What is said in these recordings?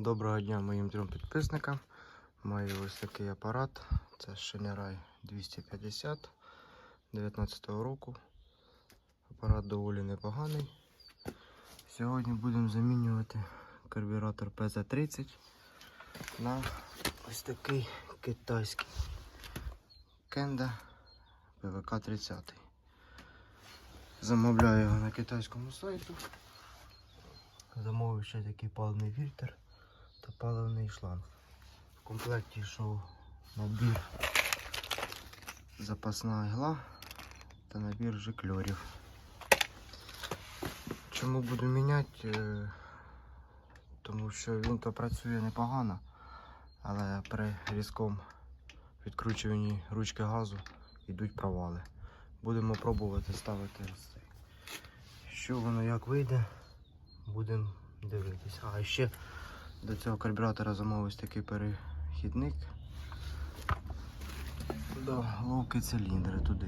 Доброго дня моїм трьом підписникам. Маю ось такий апарат. Це Шинерай 250 19 року. Апарат доволі непоганий. Сьогодні будемо замінювати карбюратор PZ30 на ось такий китайський Кенда ПВК 30. Замовляю його на китайському сайту. Замовив ще такий паливний фільтр та паливний шланг. В комплекті йшов набір запасна ігла та набір жикльорів. Чому буду міняти? Е, Тому що він то працює непогано, але при різкому відкручуванні ручки газу йдуть провали. Будемо пробувати ставити ось цей. Що воно як вийде, будемо дивитися. А ще до цього карбюратора замовився такий перехідник до головки циліндра туди.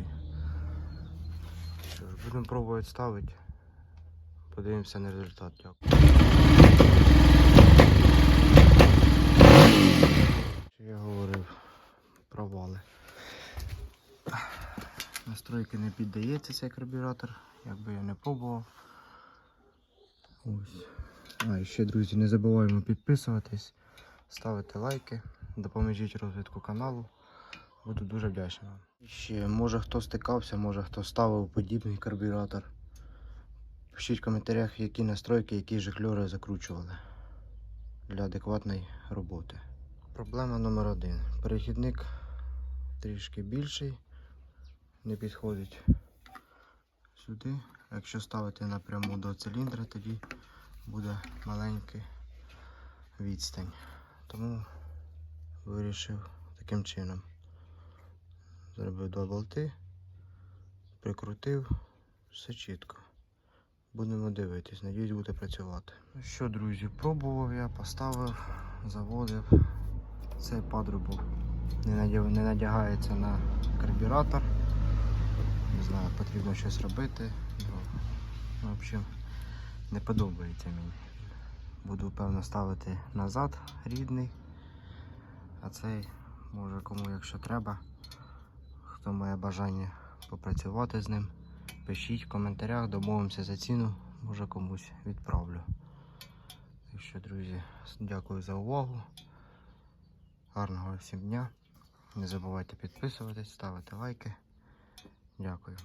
Що ж, будемо пробувати ставити. Подивимося на результат. Дякую. Я говорив? Провали. Настройки не піддається цей карбюратор, якби я не пробував. Ось. А, ще, друзі, не забуваємо підписуватись, ставити лайки, допоможіть розвитку каналу. Буду дуже вдячний вам. Ще, може хто стикався, може хто ставив подібний карбюратор. Пишіть в коментарях, які настройки, які жикльори закручували для адекватної роботи. Проблема номер один. Перехідник трішки більший, не підходить сюди. Якщо ставити напряму до циліндра, тоді буде маленький відстань. Тому вирішив таким чином. Зробив два болти, прикрутив, все чітко. Будемо дивитись, надіюсь, буде працювати. Ну що, друзі, пробував я, поставив, заводив. Цей патрубок не, не надягається на карбюратор. Не знаю, потрібно щось робити. Ну, в общем, не подобається мені. Буду певно ставити назад рідний. А цей може кому якщо треба, хто має бажання попрацювати з ним, пишіть в коментарях, домовимося за ціну, може комусь відправлю. Так що, друзі, дякую за увагу. Гарного всім дня. Не забувайте підписуватись, ставити лайки. Дякую.